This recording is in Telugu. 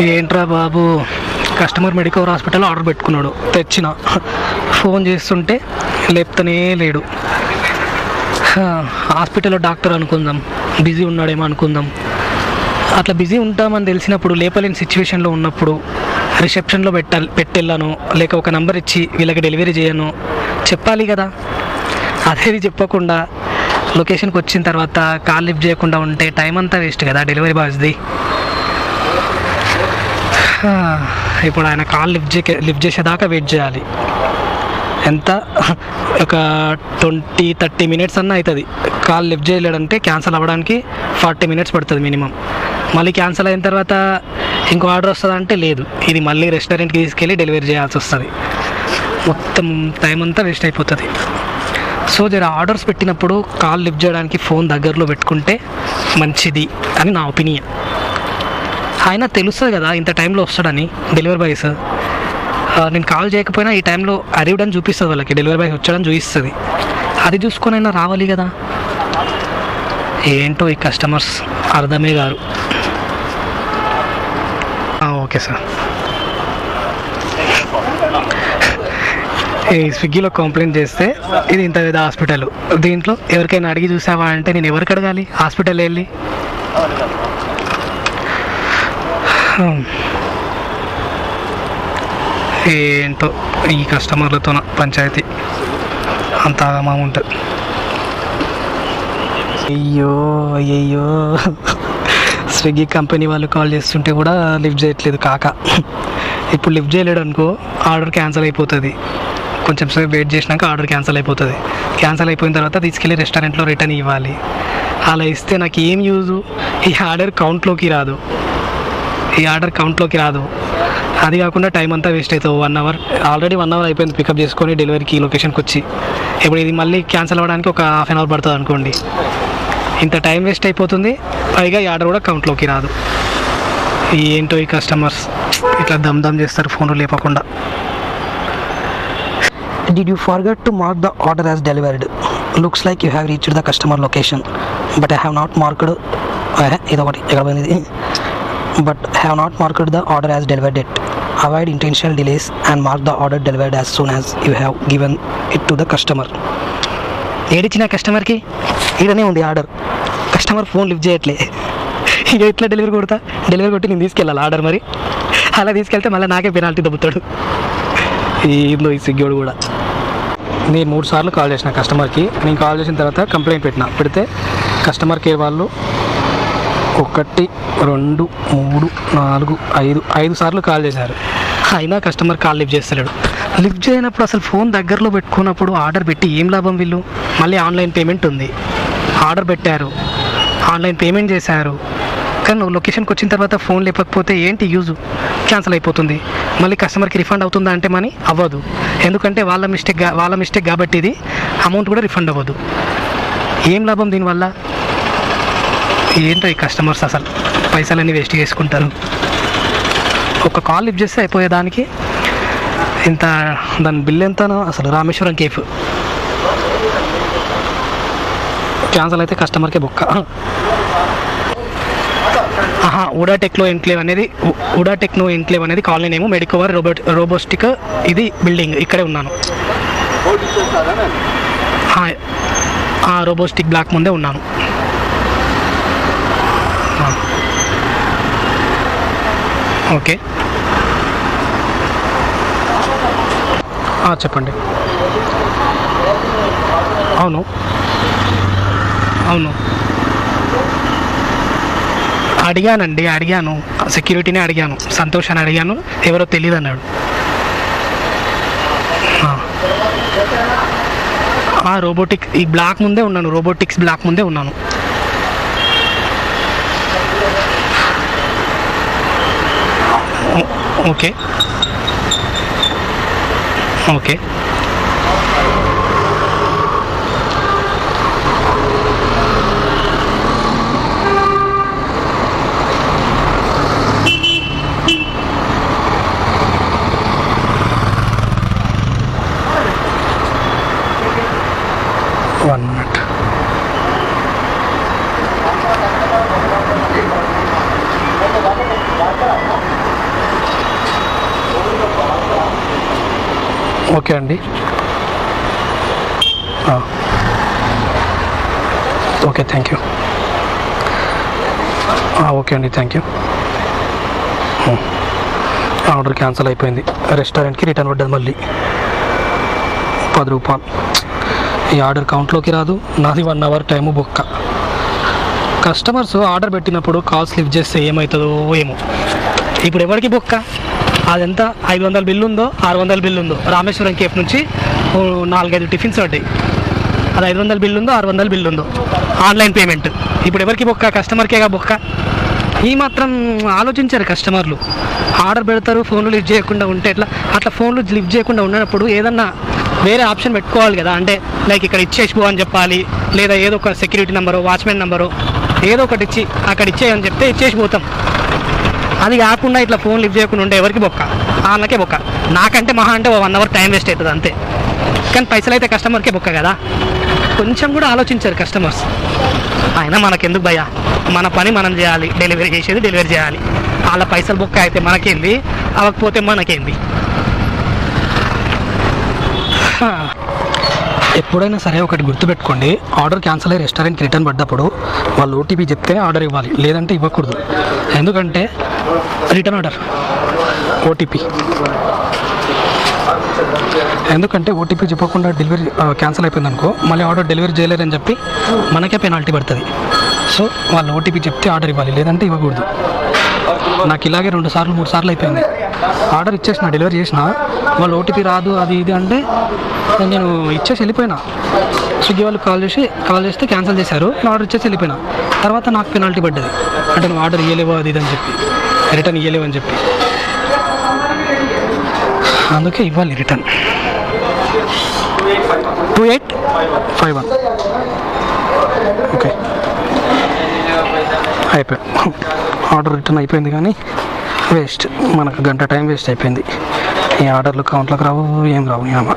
ఏంట్రా బాబు? కస్టమర్ మెడికవర్ హాస్పిటల్ ఆర్డర్ పెట్టుకున్నాడు. తెచ్చిన. ఫోన్ చేస్తుంటే లేపుతూనే లేడు. హాస్పిటల్లో డాక్టర్ అనుకుందాం. బిజీ ఉన్నాడేమో అనుకుందాం. అట్లా బిజీ ఉంటామని తెలిసినప్పుడు లేపలేని సిచ్యువేషన్లో ఉన్నప్పుడు రిసెప్షన్లో పెట్టాలి పెట్టెళ్ళాను లేక ఒక నంబర్ ఇచ్చి వీళ్ళకి డెలివరీ చేయను. చెప్పాలి కదా. అదేది చెప్పకుండా లొకేషన్కి వచ్చిన తర్వాత కాల్ లిఫ్ట్ చేయకుండా ఉంటే టైం అంతా వేస్ట్ కదా డెలివరీ బాయ్స్ది. ఇప్పుడు ఆయన కాల్ లిఫ్ట్ చే లిఫ్ట్ చేసేదాకా వెయిట్ చేయాలి. ఎంత? ఒక ట్వంటీ థర్టీ మినిట్స్ అన్న అవుతుంది కాల్ లిఫ్ట్ చేయలేడంటే క్యాన్సిల్ అవ్వడానికి ఫార్టీ మినిట్స్ పడుతుంది మినిమం. మళ్ళీ క్యాన్సిల్ అయిన తర్వాత ఇంకో ఆర్డర్ వస్తుందంటే లేదు. ఇది మళ్ళీ రెస్టారెంట్కి తీసుకెళ్ళి డెలివరీ చేయాల్సి వస్తుంది. మొత్తం టైం అంతా వేస్ట్ అయిపోతుంది. సో జర ఆర్డర్స్ పెట్టినప్పుడు కాల్ లిఫ్ట్ చేయడానికి ఫోన్ దగ్గరలో పెట్టుకుంటే మంచిది అని నా ఒపీనియన్. ఆయన తెలుస్తుంది కదా ఇంత టైంలో వస్తాడని డెలివరీ బాయ్స్ నేను కాల్ చేయకపోయినా ఈ టైంలో అరివడని చూపిస్తుంది వాళ్ళకి డెలివరీ బాయ్ వచ్చాడని చూపిస్తుంది. అది చూసుకొని అయినా రావాలి కదా. ఏంటో ఈ కస్టమర్స్ అర్థమే గారు ఓకే సార్. ఈ స్విగ్గీలో కంప్లైంట్ చేస్తే ఇది ఇంత పెద్ద హాస్పిటల్ దీంట్లో ఎవరికైనా అడిగి చూసావా అంటే నేను ఎవరికి అడగాలి? హాస్పిటల్ వెళ్ళి? ఏంటో ఈ కస్టమర్లతో పంచాయతీ అంత ఆగమా ఉంటుంది అయ్యో అయ్యో స్విగ్గీ కంపెనీ వాళ్ళు కాల్ చేస్తుంటే కూడా లిఫ్ట్ చేయట్లేదు కాక. ఇప్పుడు లిఫ్ట్ చేయలేడు అనుకో ఆర్డర్ క్యాన్సిల్ అయిపోతుంది. కొంచెం సేపు వెయిట్ చేసినాక ఆర్డర్ క్యాన్సిల్ అయిపోతుంది. క్యాన్సిల్ అయిపోయిన తర్వాత తీసుకెళ్ళి రెస్టారెంట్లో రిటర్న్ ఇవ్వాలి. అలా ఇస్తే నాకు ఏం యూజు? ఈ ఆర్డర్ కౌంట్లోకి రాదు. ఈ ఆర్డర్ కౌంట్లోకి రాదు. అది కాకుండా టైం అంతా వేస్ట్ అవుతుంది one hour already one hour అయిపోయింది పికప్ చేసుకొని డెలివరీకి లొకేషన్కి వచ్చి. ఇప్పుడు ఇది మళ్ళీ క్యాన్సిల్ అవ్వడానికి ఒక హాఫ్ అన్ అవర్ పడుతుంది అనుకోండి. ఇంత టైం వేస్ట్ అయిపోతుంది. పైగా ఈ ఆర్డర్ కూడా కౌంట్లోకి రాదు. ఏంటో ఈ కస్టమర్స్ ఇట్లా దమ్ దమ్ చేస్తారు ఫోన్లు లేపకుండా. Did you forget to mark the order as delivered looks like you have reached the customer location but I have not marked ఇదొకటి ఎక్కడ పోయింది. But have not marked the order as delivered it avoid intentional delays and mark the order delivered as soon as you have given it to the customer ఏడిచ్చిన కస్టమర్కి ఈడనే ఉంది ఆర్డర్. కస్టమర్ ఫోన్ లిఫ్ట్ చేయట్లే. ఇక ఇట్లా డెలివరీ కొడతా. డెలివరీ కొట్టి నేను తీసుకెళ్ళాలి ఆర్డర్ మరి. అలా తీసుకెళ్తే మళ్ళీ నాకే పెనాల్టీ దొబ్బుతాడు. ఏందో ఈ సిగ్గోడు కూడా. నేను మూడు సార్లు కాల్ చేసిన కస్టమర్కి నేను కాల్ చేసిన తర్వాత కంప్లైంట్ పెట్టిన. పెడితే కస్టమర్ కేర్ వాళ్ళు ఒకటి రెండు మూడు నాలుగు ఐదు. ఐదు సార్లు కాల్ చేశారు. అయినా కస్టమర్ కాల్ లిఫ్ట్ చేస్తలేడు. లిఫ్ట్ చేయనప్పుడు అసలు ఫోన్ దగ్గరలో పెట్టుకున్నప్పుడు ఆర్డర్ పెట్టి ఏం లాభం వీళ్ళు? మళ్ళీ ఆన్లైన్ పేమెంట్ ఉంది. ఆర్డర్ పెట్టారు. ఆన్లైన్ పేమెంట్ చేశారు. కానీ నువ్వు లొకేషన్కి వచ్చిన తర్వాత ఫోన్ లేకపోతే ఏంటి యూజ్? క్యాన్సిల్ అయిపోతుంది. మళ్ళీ కస్టమర్కి రిఫండ్ అవుతుందా అంటే మనీ? అవ్వదు. ఎందుకంటే వాళ్ళ మిస్టేక్ వాళ్ళ మిస్టేక్ కాబట్టి ఇది. అమౌంట్ కూడా రిఫండ్ అవ్వదు. ఏం లాభం దీనివల్ల? ఏంటో ఈ కస్టమర్స్ అసలు? పైసలన్నీ వేస్ట్ చేసుకుంటారు. ఒక కాల్ లిఫ్ట్ చేస్తే అయిపోయేదానికి. ఇంత దాని బిల్ ఎంతనో? అసలు రామేశ్వరం కేఫ్. క్యాన్సల్ అయితే కస్టమర్కే బొక్క. ఆహా ఉడాటెక్లో ఎన్క్లేవ్ అనేది ఉ- ఉడాటెక్నో ఎన్క్లేవ్ అనేది కాలనీ నేమో మెడికోవర్ రోబోట్ రోబోస్టిక్ ఇది బిల్డింగ్ ఇక్కడే ఉన్నాను. రోబోస్టిక్ బ్లాక్ ముందే ఉన్నాను. ఓకే. చెప్పండి. అవును. అవును. అడిగానండి అడిగాను. సెక్యూరిటీని అడిగాను. సంతోష్ అని అడిగాను. ఎవరో తెలియదు అన్నాడు రోబోటిక్స్ రోబోటిక్ ఈ బ్లాక్ ముందే ఉన్నాను. రోబోటిక్స్ బ్లాక్ ముందే ఉన్నాను. ఓ- okay okay one minute okay అండి. Okay thank you. ఓకే అండి థ్యాంక్ యూ. ఆర్డర్ క్యాన్సిల్ అయిపోయింది. రెస్టారెంట్కి రిటర్న్ పడ్డది మళ్ళీ. పది రూపాయలు. ఈ ఆర్డర్ కౌంట్లోకి రాదు. నాది వన్ అవర్ టైము బుక్క. కస్టమర్స్ ఆర్డర్ పెట్టినప్పుడు కాల్స్ లిఫ్ట్ చేస్తే ఏమవుతుందో ఏమో. ఇప్పుడు ఎవరికి బుక్క? అదెంత ఐదు వందల బిల్లు ఉందో ఆరు వందల బిల్లు ఉందో రామేశ్వరం కేఫ్ నుంచి నాలుగైదు టిఫిన్స్ పడ్డాయి అది ఐదు వందల బిల్లు ఉందో ఆరు వందల బిల్లు ఉందో ఆన్లైన్ పేమెంట్. ఇప్పుడు ఎవరికి బొక్క? కస్టమర్కేగా బొక్క? ఈ మాత్రం ఆలోచించారు కస్టమర్లు. ఆర్డర్ పెడతారు ఫోన్లు లిఫ్ట్ చేయకుండా ఉంటే ఎట్లా? అట్లా ఫోన్లు లిఫ్ట్ చేయకుండా ఉన్నప్పుడు ఏదన్నా వేరే ఆప్షన్ పెట్టుకోవాలి కదా. అంటే లైక్ ఇక్కడ ఇచ్చేసి పో అని చెప్పాలి లేదా ఏదో ఒక సెక్యూరిటీ నెంబరు వాచ్మెన్ నెంబరు ఏదో ఒకటి ఇచ్చి అక్కడ ఇచ్చేయని చెప్తే ఇచ్చేసి పోతాం. అది కాకుండా ఇట్లా ఫోన్ లిఫ్ట్ చేయకుండా ఉంటే ఎవరికి బొక్క? వాళ్ళకే బొక్క. నాకంటే మహా అంటే వన్ అవర్ టైం వేస్ట్ అవుతుంది అంతే. కానీ పైసలు అయితే కస్టమర్కే బొక్క కదా. కొంచెం కూడా ఆలోచించారు కస్టమర్స్. అయినా మనకెందుకు భయ మన పని మనం చేయాలి. డెలివరీ చేసేది డెలివరీ చేయాలి. వాళ్ళ పైసలు బొక్క అయితే మనకేంది? అవ్వకపోతే మనకేంది? ఎప్పుడైనా సరే ఒకటి గుర్తుపెట్టుకోండి. ఆర్డర్ క్యాన్సిల్ అయ్యి రెస్టారెంట్కి రిటర్న్ పడ్డప్పుడు వాళ్ళు ఓటీపీ చెప్తే ఆర్డర్ ఇవ్వాలి. లేదంటే ఇవ్వకూడదు. ఎందుకంటే రిటర్న్ ఆర్డర్. ఓటీపీ ఎందుకంటే ఓటీపీ చెప్పకుండా డెలివరీ క్యాన్సిల్ అయిపోయింది అనుకో మళ్ళీ ఆర్డర్ డెలివరీ చేయలేదని చెప్పి మనకే పెనాల్టీ పడుతుంది. సో వాళ్ళు ఓటీపీ చెప్తే ఆర్డర్ ఇవ్వాలి లేదంటే ఇవ్వకూడదు. నాకు ఇలాగే రెండు సార్లు మూడు సార్లు అయిపోయింది. ఆర్డర్ ఇచ్చేసిన డెలివరీ చేసిన. వాళ్ళు ఓటీపీ రాదు అది ఇది అంటే నేను ఇచ్చేసి వెళ్ళిపోయినా. స్విగ్గీ వాళ్ళు కాల్ చేసి కాల్ చేస్తే క్యాన్సిల్ చేశారు. నేను ఆర్డర్ ఇచ్చేసి వెళ్ళిపోయినా. తర్వాత నాకు పెనాల్టీ పడ్డది. అంటే నువ్వు ఆర్డర్ ఇవ్వలేవు అది ఇది అని చెప్పి. రిటర్న్ ఇవ్వలేవు అని చెప్పి. అందుకే ఇవ్వాలి return two eight five one. Okay. అయిపోయింది ఆర్డర్ రిటర్న్ అయిపోయింది కానీ వేస్ట్. మనకు గంట టైం వేస్ట్ అయిపోయింది. ఈ ఆర్డర్లు కౌంట్లోకి రావు ఏం రావు ఏమో